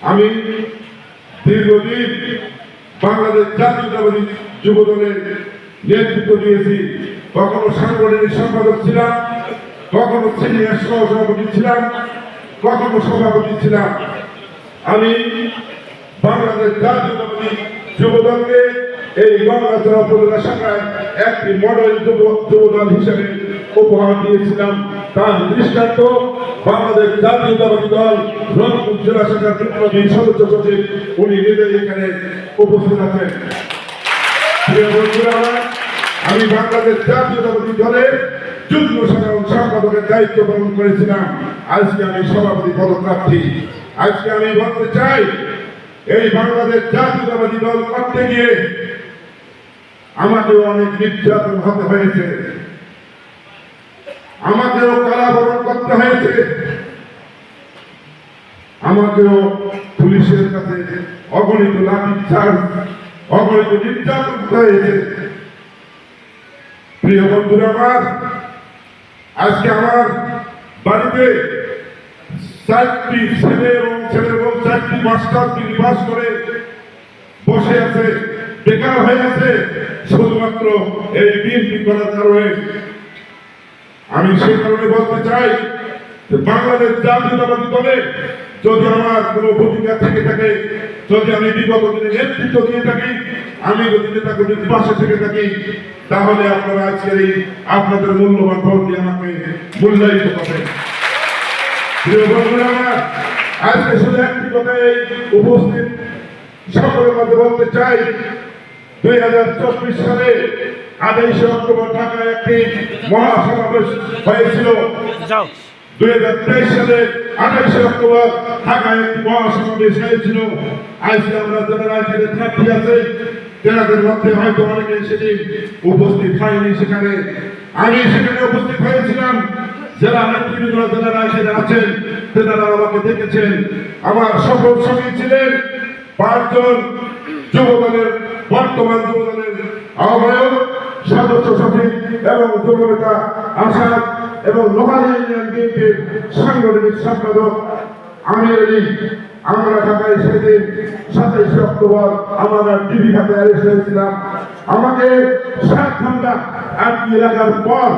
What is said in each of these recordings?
আমি দীর্ঘদিন বাংলাদেশ জাতীয়তাবাদী যুব দলের নেতৃত্ব দিয়েছি। কখনো সাংগঠনিক সম্পাদক ছিলাম, কখনো সিনিয়র সহ সভাপতি ছিলাম, কখনো সভাপতি ছিলাম। আমি বাংলাদেশ জাতীয়তাবাদী যুব দলকে এই গঙ্গাচড়া উপজেলা শাখায় একটি মডেল যুব যুব দল হিসেবে উপহার দিয়েছিলাম। তার দৃষ্টান্ত বাংলাদেশ জাতীয়তাবাদী দল রংপুর জেলা শাখার বিপ্লবী সদস্য সচিব, উনি নিজেই এখানে উপস্থিত আছেন। আমি বাংলাদেশ জাতীয়তাবাদী দলের যুগ্ম সাধারণ সম্পাদকের দায়িত্ব পালন করেছিলাম। আজকে আমি সভাপতি পদপ্রার্থী। আজকে আমি বলতে চাই, এই বাংলাদেশ জাতীয়তাবাদী দল করতে গিয়ে আমাকেও অনেক নির্যাতন হতে হয়েছে। আমাকেও কারাবরণ করতে হয়েছে। আমাকেও পুলিশের কাছে অগণিত লাঠি চার্জ অগণিত নির্যাতন হয়েছে। প্রিয় বন্ধুরা আমার, আজকে আমার বাড়িতে চারটি ছেলে এবং ছেলে এবং চারটি মাস্টার নিবাস করে বসে আছে, বেকার হয়ে আছে। শুধুমাত্র এই বিএনপি করার কারণে আমি সেই কারণে বলতে চাই বাংলাদেশ জাতীয়তাবাদী দলে যদি আমার কোনো ভূমিকা থেকে থাকে, যদি আমি বিগত দিনে নেতৃত্ব দিয়ে থাকি, আমি যদি নেতা কর্মীর পাশে থেকে থাকি, তাহলে আপনারা আজকের এই আপনাদের মূল্যবান ভোট দিয়ে আমাকে মূল্যায়িত করবেন। আজকে শুধু একটি কথাই উপস্থিত। সকলের মধ্যে বলতে চাই, দুই হাজার চব্বিশ সালে আঠাইশে অক্টোবর ঢাকায় একটি মহাসমাবেশ হয়েছিল। দুই হাজার তেইশ সালে আঠাইশে অক্টোবর ঢাকায় একটি মহাসমাবেশ হয়েছিল। আজকে আমরা যারা রাজ্যের থাকি আছে তেনাদের মধ্যে হয়তো অনেকে সেদিন উপস্থিত হয়নি সেখানে। আমি সেখানে উপস্থিত হয়েছিলাম। যারা নেতৃবৃন্দ যারা রাজ্যের আছেন তেনারা আমাকে দেখেছেন। আমার সফল সঙ্গী ছিলেন পাঁচজন যুব দলের বর্তমান যুব দলের আহ্বায়ক। সদস্য সচিব এবং যুব আসাদ এবং লোকাল ইউনিয়ন বিএনপির সাংগঠনিক সম্পাদক আমির আলী। আমরা ঢাকায় সেদিন সাতাইশে অক্টোবর আমরা টিভি খাতে অ্যারেস্ট হয়েছিলাম। আমাকে সাত ঘণ্টা আটকে রাখার পর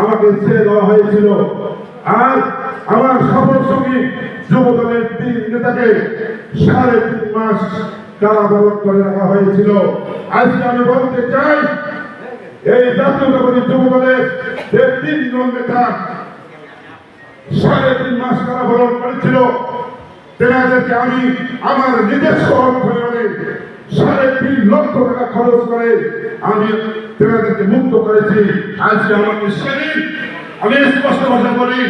আমাকে ছেড়ে দেওয়া হয়েছিল। আর আমার সফল সঙ্গী যুব দলের তিন নেতাকে সাড়ে তিন মাস কারাবরণ করে রাখা হয়েছিল। আজকে আমি বলতে চাই এই জাতীয়তাবাদী যুব দলের তিনজন নেতা সাড়ে তিন মাস কারাবরণ করেছিল। তেনাদেরকে আমি আমার নিজস্ব অর্থায়নে সাড়ে তিন লক্ষ টাকা খরচ করে আমি তেনাদেরকে মুক্ত করেছি। আজকে আমাকে সেদিন আমি স্পষ্ট ভাষা বলি,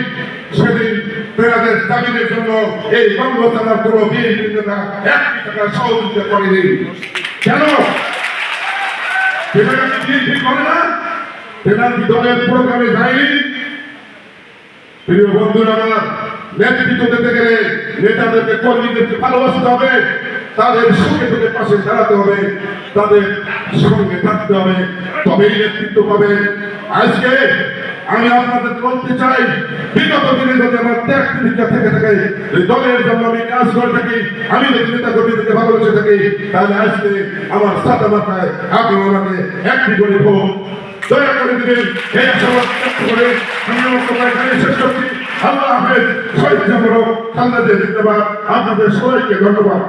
সেদিন তেনাদের দাবিদের জন্য এই বঙ্গ থানার কোনো বিএনপি নেতা একটি টাকা সহযোগিতা করেনি। কেন? তেনারা বিএনপি করে না? তেনার কি দলের প্রোগ্রামে যায়নি? প্রিয় বন্ধুরা, আমার নেতৃত্ব দিতে গেলে কর্মীদেরকে ভালোবাসতে হবে, তাদের সুখে থেকে পাশে দাঁড়াতে হবে, তাদের সঙ্গে থাকতে হবে। তবেই নেতৃত্ব পাবে। আজকে আমি আপনাদের বলতে চাই, বিগত দিনে যদি আমার ত্যাগ প্রতিজ্ঞা থেকে থাকে দলের জন্য আমি কাজ করে থাকি, আমি যদি নেতা কর্মীদেরকে ভালোবেসে থাকি, তাহলে আজকে আমার সাদা মাথায় আপনি আমাকে একটি করে ভোট। দয়া করে দিবেন, এই আশাবাদ করে আমি আমার কথা শেষ করছি। আল্লাহ হাফেজ, শহীদ জামরক সান্দাজের জিন্দাবাদ। আপনাদের সবাইকে ধন্যবাদ।